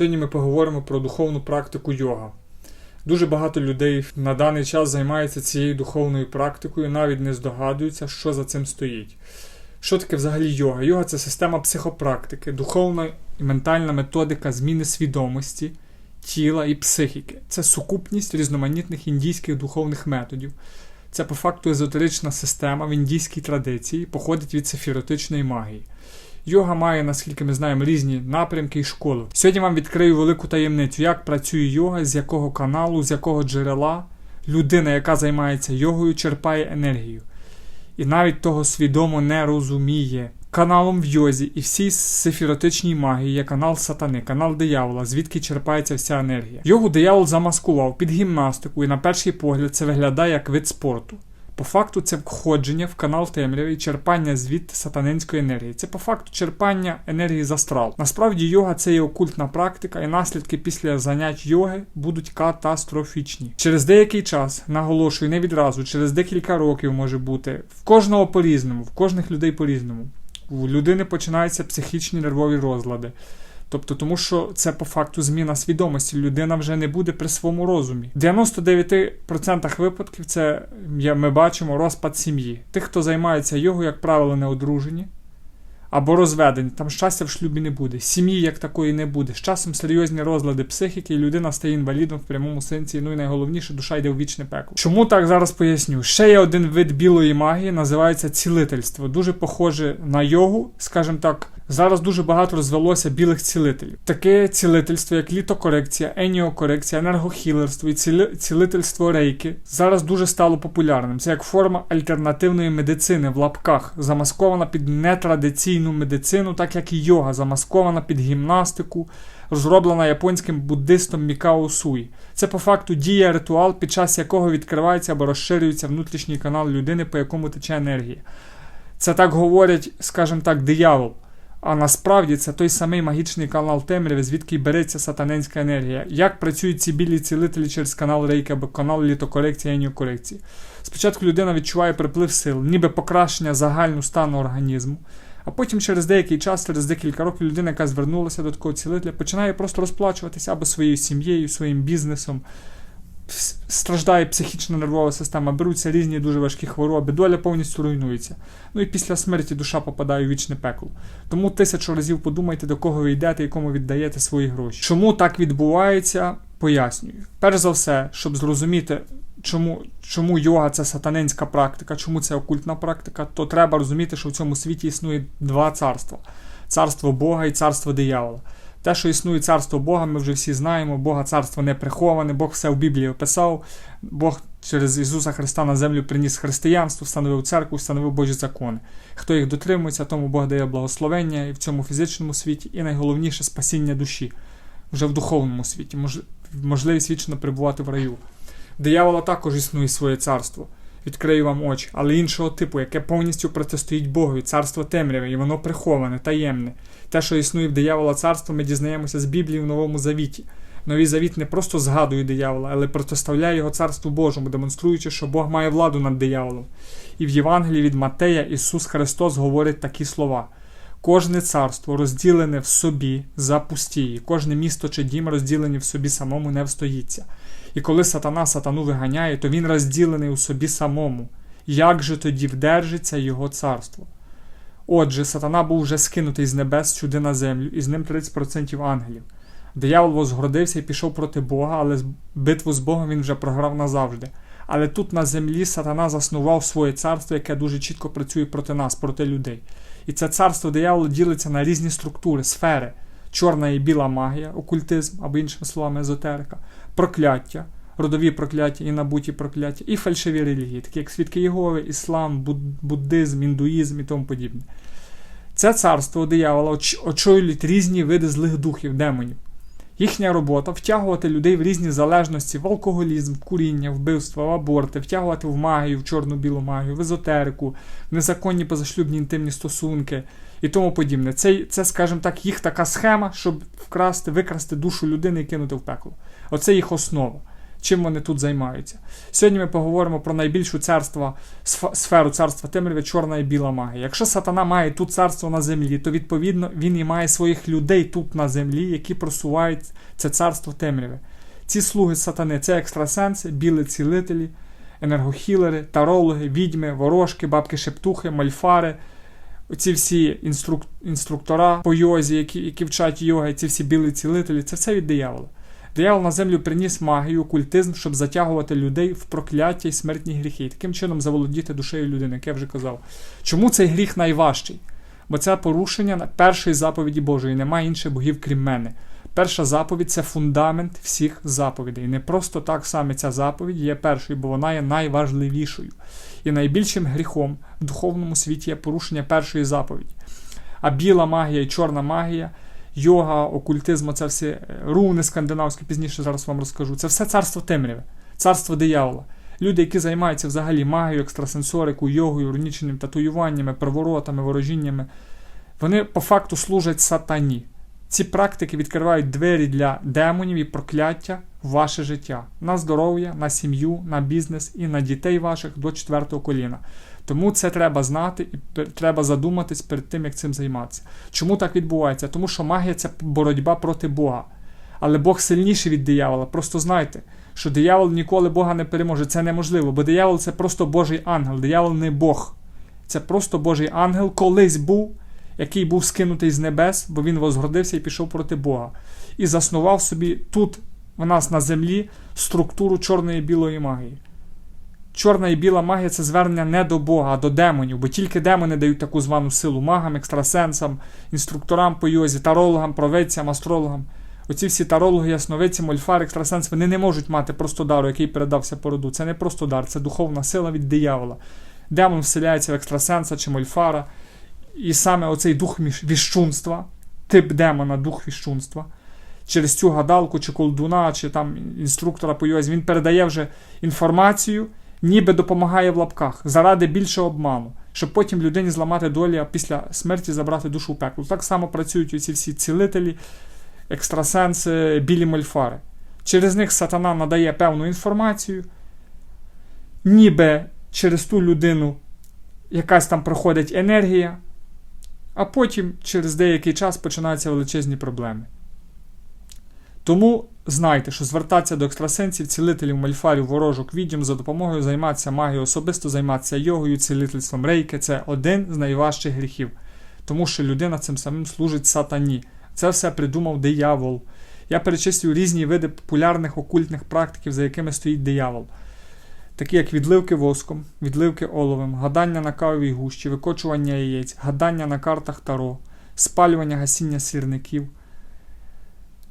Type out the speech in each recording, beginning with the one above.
Сьогодні ми поговоримо про духовну практику йога. Дуже багато людей на даний час займаються цією духовною практикою, навіть не здогадуються, що за цим стоїть. Що таке взагалі йога? Йога це система психопрактики, духовна і ментальна методика зміни свідомості, тіла і психіки. Це сукупність різноманітних індійських духовних методів. Це по факту езотерична система в індійській традиції, походить від сефіротичної магії. Йога має, наскільки ми знаємо, різні напрямки і школи. Сьогодні вам відкрию велику таємницю, як працює йога, з якого каналу, з якого джерела людина, яка займається йогою, черпає енергію. І навіть того свідомо не розуміє. Каналом в йозі і всій сефіротичній магії є канал сатани, канал диявола, звідки черпається вся енергія. Йогу диявол замаскував під гімнастику, і на перший погляд це виглядає як вид спорту. По факту це входження в канал темряви і черпання звідти сатанинської енергії. Це по факту черпання енергії з астрал. Насправді йога це є окультна практика, і наслідки після занять йоги будуть катастрофічні. Через деякий час, наголошую, не відразу, через декілька років може бути в кожного по-різному, в кожних людей по-різному. У людини починаються психічні нервові розлади. Тобто, тому що це по факту зміна свідомості. Людина вже не буде при своєму розумі. В 99% випадків це ми бачимо розпад сім'ї. Тих, хто займається його, як правило, не одружені або розведені. Там щастя в шлюбі не буде. Сім'ї як такої не буде. З часом серйозні розлади психіки, і людина стає інвалідом в прямому сенсі. Ну і найголовніше, душа йде в вічне пекло. Чому так зараз поясню? Ще є один вид білої магії, називається цілительство. Дуже похоже на йогу, скажімо так. Зараз дуже багато розвелося білих цілителів. Таке цілительство, як літокорекція, еніокорекція, енергохілерство і цілительство рейки зараз дуже стало популярним. Це як форма альтернативної медицини в лапках, замаскована під нетрадиційну медицину, так як і йога, замаскована під гімнастику, розроблена японським буддистом Мікао Суї. Це по факту дія ритуал, під час якого відкривається або розширюється внутрішній канал людини, по якому тече енергія. Це так говорять, скажімо так, диявол. А насправді це той самий магічний канал темряви, звідки береться сатанинська енергія. Як працюють ці білі цілителі через канал рейки або канал літокорекції еніокорекції? Спочатку людина відчуває приплив сил, ніби покращення загального стану організму. А потім через деякий час, через декілька років, людина, яка звернулася до такого цілителя, починає просто розплачуватися або своєю сім'єю, своїм бізнесом страждає психічна нервова система, беруться різні дуже важкі хвороби, доля повністю руйнується. Ну і після смерті душа попадає у вічне пекло. Тому тисячу разів подумайте, до кого ви йдете і кому віддаєте свої гроші. Чому так відбувається, пояснюю. Перш за все, щоб зрозуміти, чому чому йога це сатанинська практика, чому це окультна практика, то треба розуміти, що в цьому світі існує два царства: царство Бога і царство диявола. Те, що існує царство Бога, ми вже всі знаємо, Бога царство не приховане, Бог все в Біблії описав, Бог через Ісуса Христа на землю приніс християнство, встановив церкву, встановив Божі закони. Хто їх дотримується, тому Бог дає благословення і в цьому фізичному світі, і найголовніше спасіння душі вже в духовному світі, можливість вічно перебувати в раю. Диявола також існує своє царство. Відкрию вам очі, але іншого типу, яке повністю протистоїть Богові, царство темряви, і воно приховане, таємне. Те, що існує в диявола царство, ми дізнаємося з Біблії в Новому Завіті. Новий Завіт не просто згадує диявола, але протиставляє його царству Божому, демонструючи, що Бог має владу над дияволом. І в Євангелії від Матея Ісус Христос говорить такі слова: кожне царство розділене в собі запустіє, кожне місто чи дім розділене в собі самому не встоїться. І коли сатана сатану виганяє, то він розділений у собі самому. Як же тоді вдержиться його царство? Отже, сатана був вже скинутий з небес сюди на землю, і з ним 30% ангелів. Диявол возгордився і пішов проти Бога, але битву з Богом він вже програв назавжди. Але тут на землі сатана заснував своє царство, яке дуже чітко працює проти нас, проти людей. І це царство дияволу ділиться на різні структури, сфери: чорна і біла магія, окультизм, або іншими словами, езотерика, прокляття, родові прокляття і набуті прокляття, і фальшиві релігії, такі як свідки Єгови, іслам, буддизм, індуїзм і тому подібне. Це царство диявола очолюють різні види злих духів, демонів. Їхня робота втягувати людей в різні залежності, в алкоголізм, в куріння, вбивство, в аборти, втягувати в магію, в чорну-білу магію, в езотерику, в незаконні позашлюбні інтимні стосунки і тому подібне. Це, це, скажімо так, їх така схема, щоб вкрасти, викрасти душу людини і кинути в пекло. Оце їх основа. чим вони тут займаються. Сьогодні ми поговоримо про найбільшу царство, сферу царства темряви, чорна і біла магія. Якщо сатана має тут царство на землі, то відповідно він і має своїх людей тут на землі, які просувають це царство темряви. Ці слуги сатани це екстрасенси, білі цілителі, енергохілери, тарологи, відьми, ворожки, бабки-шептухи, мальфари. Оці всі інструк... інструктора по йозі, які які вчать йоги, ці всі білі цілителі, це все від диявола. Диявол на землю приніс магію, окультизм, щоб затягувати людей в прокляття і смертні гріхи, і таким чином заволодіти душею людини, як я вже казав. Чому цей гріх найважчий? Бо це порушення першої заповіді Божої, немає інших богів, крім мене. Перша заповідь це фундамент всіх заповідей. Не просто так саме ця заповідь є першою, бо вона є найважливішою. І найбільшим гріхом в духовному світі є порушення першої заповіді. А біла магія і чорна магія, йога, окультизм, це всі е, руни скандинавські, пізніше зараз вам розкажу. Це все царство темряве, царство диявола. Люди, які займаються взагалі магією, екстрасенсорикою, йогою, рунічними татуюваннями, приворотами, ворожіннями, вони по факту служать сатані. Ці практики відкривають двері для демонів і прокляття в ваше життя, на здоров'я, на сім'ю, на бізнес і на дітей ваших до четвертого коліна. Тому це треба знати і треба задуматись перед тим, як цим займатися. Чому так відбувається? Тому що магія це боротьба проти Бога. Але Бог сильніший від диявола. Просто знайте, що диявол ніколи Бога не переможе. Це неможливо, бо диявол це просто Божий ангел. Диявол не Бог. Це просто Божий ангел колись був який був скинутий з небес, бо він возгордився і пішов проти Бога, і заснував собі тут, в нас на землі, структуру чорної і білої магії. Чорна і біла магія це звернення не до Бога, а до демонів, бо тільки демони дають таку звану силу магам, екстрасенсам, інструкторам по йозі, тарологам, провидцям, астрологам. Оці всі тарологи, ясновидці, мольфар, екстрасенс, вони не можуть мати просто дару, який передався породу. Це не просто дар, це духовна сила від диявола. Демон вселяється в екстрасенса чи мольфара. І саме оцей дух віщунства, тип демона, дух віщунства, через цю гадалку, чи колдуна, чи там інструктора по йозі, він передає вже інформацію, ніби допомагає в лапках, заради більшого обману, щоб потім людині зламати долі, а після смерті забрати душу в пекло. Так само працюють оці всі цілителі, екстрасенси, білі мольфари. Через них сатана надає певну інформацію, ніби через ту людину якась там проходить енергія а потім через деякий час починаються величезні проблеми. Тому знайте, що звертатися до екстрасенсів, цілителів, мальфарів, ворожок, відьом за допомогою займатися магією, особисто займатися йогою, цілительством рейки це один з найважчих гріхів, тому що людина цим самим служить сатані. Це все придумав диявол. Я перечислюю різні види популярних окультних практиків, за якими стоїть диявол такі як відливки воском, відливки оловом, гадання на кавовій гущі, викочування яєць, гадання на картах таро, спалювання гасіння сірників,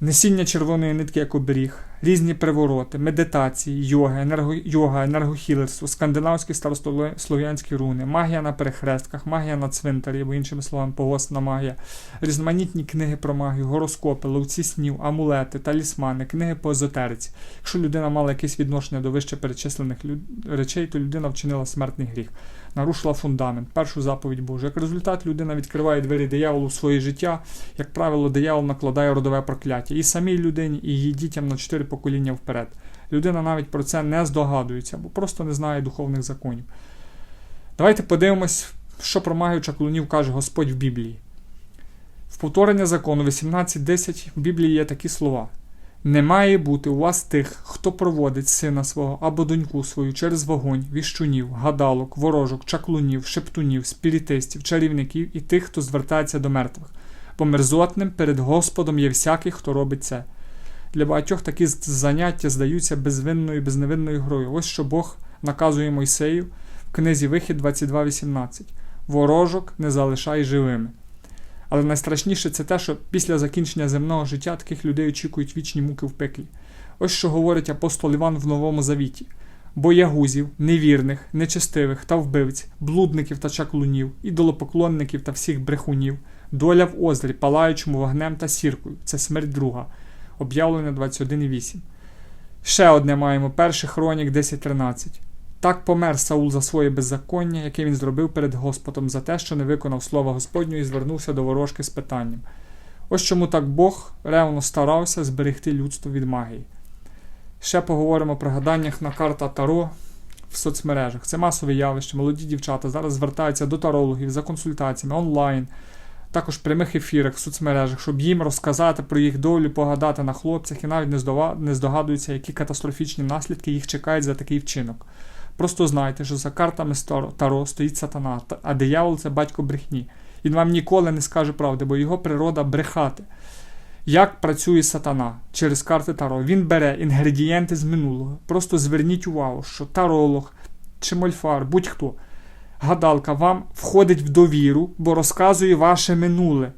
несіння червоної нитки як оберіг, різні привороти, медитації, йога, енерго, йога, енергохілерство, скандинавські старослов'янські руни, магія на перехрестках, магія на цвинтарі, або іншими словами, погосна магія, різноманітні книги про магію, гороскопи, ловці снів, амулети, талісмани, книги по езотериці. Якщо людина мала якесь відношення до вище перечислених речей, то людина вчинила смертний гріх. Нарушила фундамент, першу заповідь Божу. Як результат, людина відкриває двері дияволу в своє життя. Як правило, диявол накладає родове прокляття і самій людині, і її дітям на чотири покоління вперед. Людина навіть про це не здогадується, бо просто не знає духовних законів. Давайте подивимось, що про магію чаклунів каже Господь в Біблії. В повторення закону 18.10 в Біблії є такі слова. Не має бути у вас тих, хто проводить сина свого або доньку свою через вогонь, віщунів, гадалок, ворожок, чаклунів, шептунів, спіритистів, чарівників і тих, хто звертається до мертвих. Бо мерзотним перед Господом є всякий, хто робить це. Для багатьох такі заняття здаються безвинною, безневинною грою. Ось що Бог наказує Мойсею в книзі Вихід 22.18. Ворожок не залишай живими. Але найстрашніше це те, що після закінчення земного життя таких людей очікують вічні муки в пеклі. Ось що говорить апостол Іван в Новому Завіті: боягузів, невірних, нечестивих та вбивць, блудників та чаклунів, ідолопоклонників та всіх брехунів, доля в озрі, палаючому вогнем та сіркою це смерть друга об'явлення 21.8. Ще одне маємо перший хронік 10.13. Так помер Саул за своє беззаконня, яке він зробив перед Господом, за те, що не виконав слова Господнього і звернувся до ворожки з питанням. Ось чому так Бог ревно старався зберегти людство від магії. Ще поговоримо про гаданнях на карта Таро в соцмережах. Це масове явище. Молоді дівчата зараз звертаються до тарологів за консультаціями онлайн, також в прямих ефірах в соцмережах, щоб їм розказати про їх долю, погадати на хлопцях і навіть не здогадуються, які катастрофічні наслідки їх чекають за такий вчинок. Просто знайте, що за картами Таро, стоїть сатана, а диявол це батько брехні. Він вам ніколи не скаже правди, бо його природа брехати. Як працює сатана через карти Таро? Він бере інгредієнти з минулого. Просто зверніть увагу, що таролог чи мольфар, будь-хто, гадалка вам входить в довіру, бо розказує ваше минуле.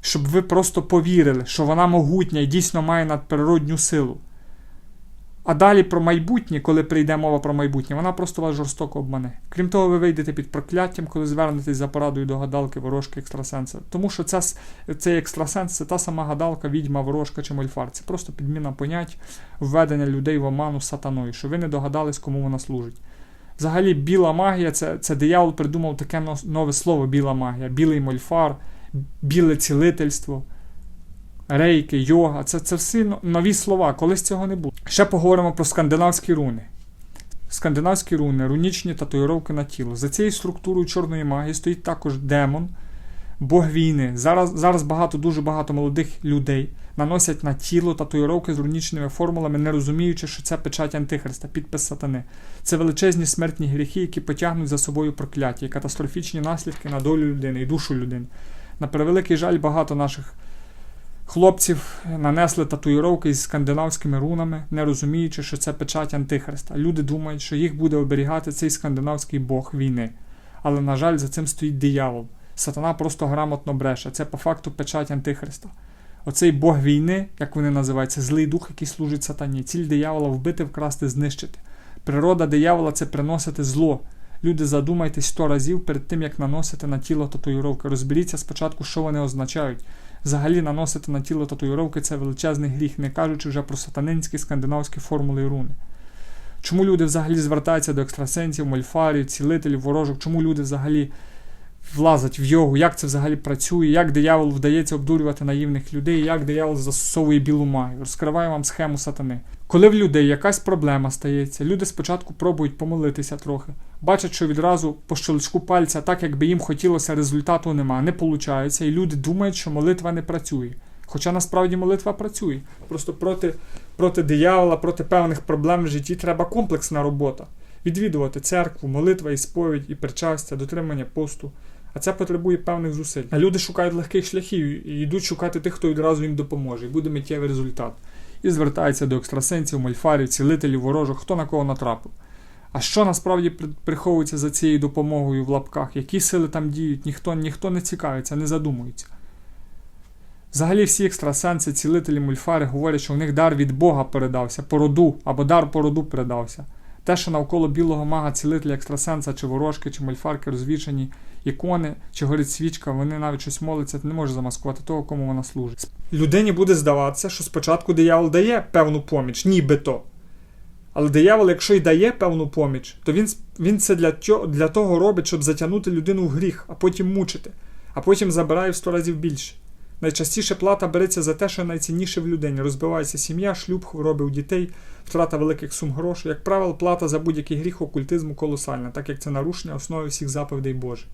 Щоб ви просто повірили, що вона могутня і дійсно має надприродню силу. А далі про майбутнє, коли прийде мова про майбутнє, вона просто вас жорстоко обмане. Крім того, ви вийдете під прокляттям, коли звернетесь за порадою до гадалки, ворожки, екстрасенса. Тому що це, цей екстрасенс це та сама гадалка, відьма, ворожка чи мольфар. Це просто підміна понять, введення людей в оману сатаною, що ви не догадались, кому вона служить. Взагалі, біла магія це, це диявол придумав таке но- нове слово біла магія, білий мольфар, біле цілительство рейки, йога це, це всі нові слова, колись цього не було. Ще поговоримо про скандинавські руни. Скандинавські руни, рунічні татуїровки на тіло. За цією структурою чорної магії стоїть також демон, бог війни. Зараз, зараз багато, дуже багато молодих людей наносять на тіло татуїровки з рунічними формулами, не розуміючи, що це печать Антихриста, підпис сатани. Це величезні смертні гріхи, які потягнуть за собою прокляття катастрофічні наслідки на долю людини і душу людини. На превеликий жаль, багато наших Хлопців нанесли татуїровки із скандинавськими рунами, не розуміючи, що це печать Антихриста. Люди думають, що їх буде оберігати цей скандинавський бог війни. Але, на жаль, за цим стоїть диявол. Сатана просто грамотно бреше. Це по факту печать Антихриста. Оцей Бог війни, як вони називаються, злий дух, який служить сатані. Ціль диявола вбити, вкрасти, знищити. Природа диявола це приносити зло. Люди, задумайтесь сто разів перед тим, як наносити на тіло татуїровки. Розберіться спочатку, що вони означають. Взагалі наносити на тіло татуїровки це величезний гріх, не кажучи вже про сатанинські скандинавські формули і руни. Чому люди взагалі звертаються до екстрасенсів, мольфарів, цілителів, ворожок? Чому люди взагалі влазять в йогу? Як це взагалі працює? Як диявол вдається обдурювати наївних людей? Як диявол застосовує білу магію? Розкриваю вам схему сатани. Коли в людей якась проблема стається, люди спочатку пробують помолитися трохи, бачать, що відразу по щелчку пальця, так якби їм хотілося, результату нема, не виходить, і люди думають, що молитва не працює. Хоча насправді молитва працює. Просто проти, проти диявола, проти певних проблем в житті треба комплексна робота. Відвідувати церкву, молитва і сповідь, і причастя, дотримання посту. А це потребує певних зусиль. А люди шукають легких шляхів і йдуть шукати тих, хто відразу їм допоможе, і буде миттєвий результат. І звертаються до екстрасенсів, мольфарів, цілителів, ворожок, хто на кого натрапив. А що насправді приховується за цією допомогою в лапках? Які сили там діють? Ніхто, ніхто не цікавиться, не задумується. Взагалі всі екстрасенси, цілителі, мульфари говорять, що в них дар від Бога передався, по роду, або дар по роду передався. Те, що навколо білого мага, цілителя, екстрасенса, чи ворожки, чи мольфарки розвішені ікони, чи горить свічка, вони навіть щось моляться, не може замаскувати того, кому вона служить. Людині буде здаватися, що спочатку диявол дає певну поміч, нібито. Але диявол, якщо й дає певну поміч, то він, він це для, для того робить, щоб затягнути людину в гріх, а потім мучити, а потім забирає в сто разів більше. Найчастіше плата береться за те, що найцінніше в людині. Розбивається сім'я, шлюб, хвороби у дітей, втрата великих сум грошей. Як правило, плата за будь-який гріх окультизму колосальна, так як це нарушення основи всіх заповідей Божих.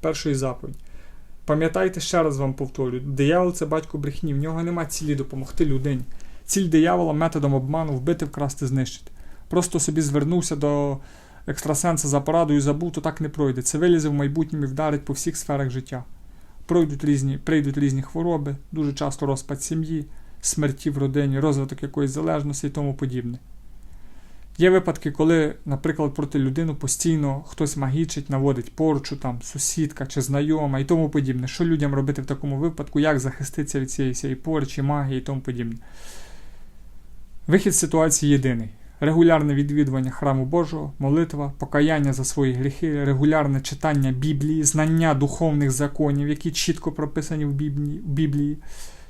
Першої заповіді. Пам'ятайте, ще раз вам повторюю, диявол це батько брехні, в нього нема цілі допомогти людині. Ціль диявола методом обману вбити, вкрасти, знищити. Просто собі звернувся до екстрасенса за порадою і забув, то так не пройде. Це вилізе в майбутньому і вдарить по всіх сферах життя. Пройдуть різні, прийдуть різні хвороби, дуже часто розпад сім'ї, смерті в родині, розвиток якоїсь залежності і тому подібне. Є випадки, коли, наприклад, проти людину постійно хтось магічить, наводить порчу, там, сусідка чи знайома і тому подібне. Що людям робити в такому випадку, як захиститися від цієї, цієї порчі, магії і тому подібне. Вихід з ситуації єдиний. Регулярне відвідування храму Божого, молитва, покаяння за свої гріхи, регулярне читання Біблії, знання духовних законів, які чітко прописані в Біблії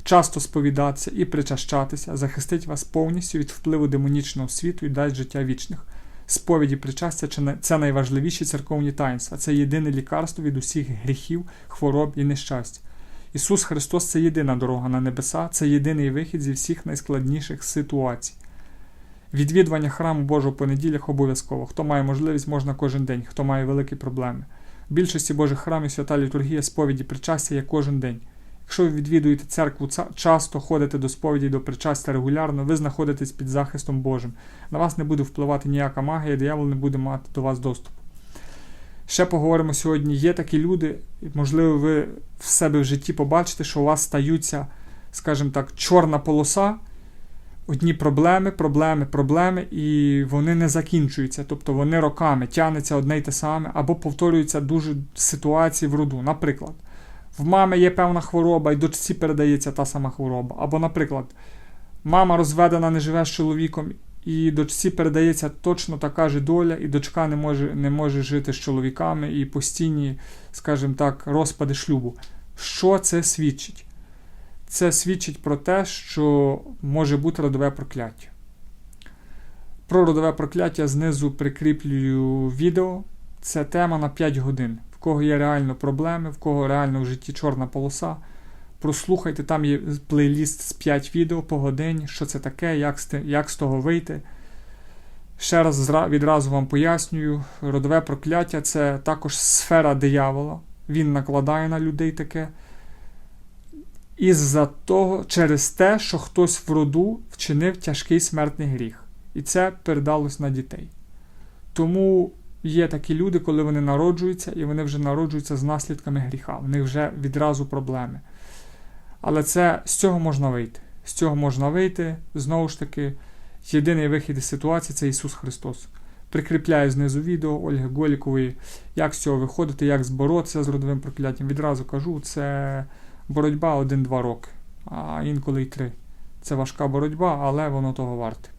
часто сповідатися і причащатися, захистить вас повністю від впливу демонічного світу і дасть життя вічних. Сповіді причастя це найважливіші церковні таїнства. Це єдине лікарство від усіх гріхів, хвороб і нещастя. Ісус Христос це єдина дорога на небеса, це єдиний вихід зі всіх найскладніших ситуацій. Відвідування храму Божого по неділях обов'язково. Хто має можливість, можна кожен день, хто має великі проблеми. В більшості Божих храмів свята літургія сповіді причастя є кожен день. Якщо ви відвідуєте церкву часто, ходите до сповіді, до причастя регулярно, ви знаходитесь під захистом Божим. На вас не буде впливати ніяка магія, диявол не буде мати до вас доступу. Ще поговоримо сьогодні. Є такі люди, можливо, ви в себе в житті побачите, що у вас стаються, скажімо так, чорна полоса, одні проблеми, проблеми, проблеми, і вони не закінчуються. Тобто вони роками тягнеться одне й те саме, або повторюються дуже ситуації в роду. Наприклад, в мами є певна хвороба, і дочці передається та сама хвороба. Або, наприклад, мама розведена, не живе з чоловіком, і дочці передається точно така ж доля, і дочка не може, не може жити з чоловіками, і постійні, скажімо так, розпади шлюбу. Що це свідчить? Це свідчить про те, що може бути родове прокляття. Про родове прокляття знизу прикріплюю відео. Це тема на 5 годин. В кого є реально проблеми, в кого реально в житті чорна полоса. Прослухайте, там є плейліст з 5 відео по годині, що це таке, як з, як з того вийти. Ще раз відразу вам пояснюю: родове прокляття це також сфера диявола. Він накладає на людей таке. Із-за того, через те, що хтось в роду вчинив тяжкий смертний гріх. І це передалось на дітей. Тому є такі люди, коли вони народжуються, і вони вже народжуються з наслідками гріха. В них вже відразу проблеми. Але це з цього можна вийти. З цього можна вийти. Знову ж таки, єдиний вихід із ситуації це Ісус Христос. Прикріпляю знизу відео Ольги Голікової, як з цього виходити, як зборотися з родовим прокляттям. Відразу кажу, це боротьба 1-2 роки, а інколи й 3. Це важка боротьба, але воно того варте.